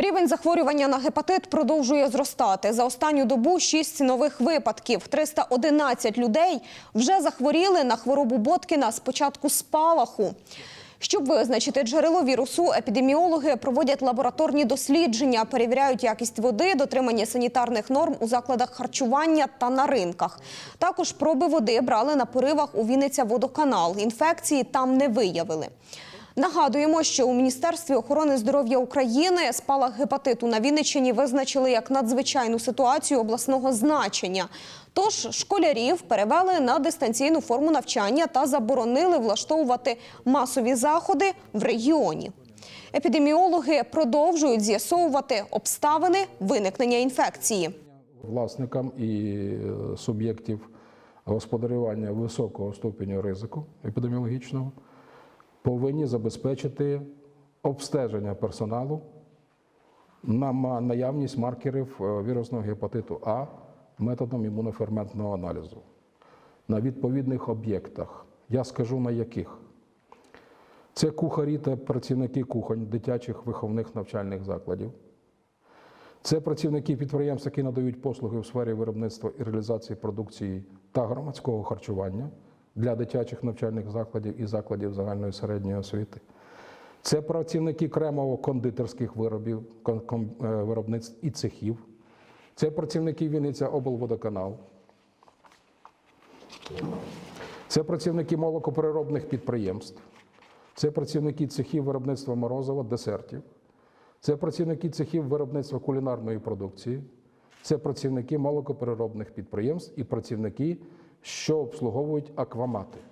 Рівень захворювання на гепатит продовжує зростати. За останню добу 6 нових випадків. 311 людей вже захворіли на хворобу Боткіна з початку спалаху. Щоб визначити джерело вірусу, епідеміологи проводять лабораторні дослідження, перевіряють якість води, дотримання санітарних норм у закладах харчування та на ринках. Також проби води брали на поривах у Вінниця водоканал. Інфекції там не виявили. Нагадуємо, що у Міністерстві охорони здоров'я України спалах гепатиту на Вінниччині визначили як надзвичайну ситуацію обласного значення. Тож школярів перевели на дистанційну форму навчання та заборонили влаштовувати масові заходи в регіоні. Епідеміологи продовжують з'ясовувати обставини виникнення інфекції. власникам і е, суб'єктів господарювання високого ступеню ризику епідеміологічного повинні забезпечити обстеження персоналу на наявність маркерів е, вірусного гепатиту А методом імуноферментного аналізу на відповідних об'єктах. Я скажу на яких. Це кухарі та працівники кухонь дитячих виховних навчальних закладів. Це працівники підприємств, які надають послуги у сфері виробництва і реалізації продукції та громадського харчування для дитячих навчальних закладів і закладів загальної середньої освіти. Це працівники кремово-кондитерських виробів, е, виробництв і цехів. Це працівники Вінниця облводоканал. Це працівники молокопереробних підприємств. Це працівники цехів виробництва морозива, десертів. Це працівники цехів виробництва кулінарної продукції, це працівники молокопереробних підприємств і працівники, що обслуговують аквамати.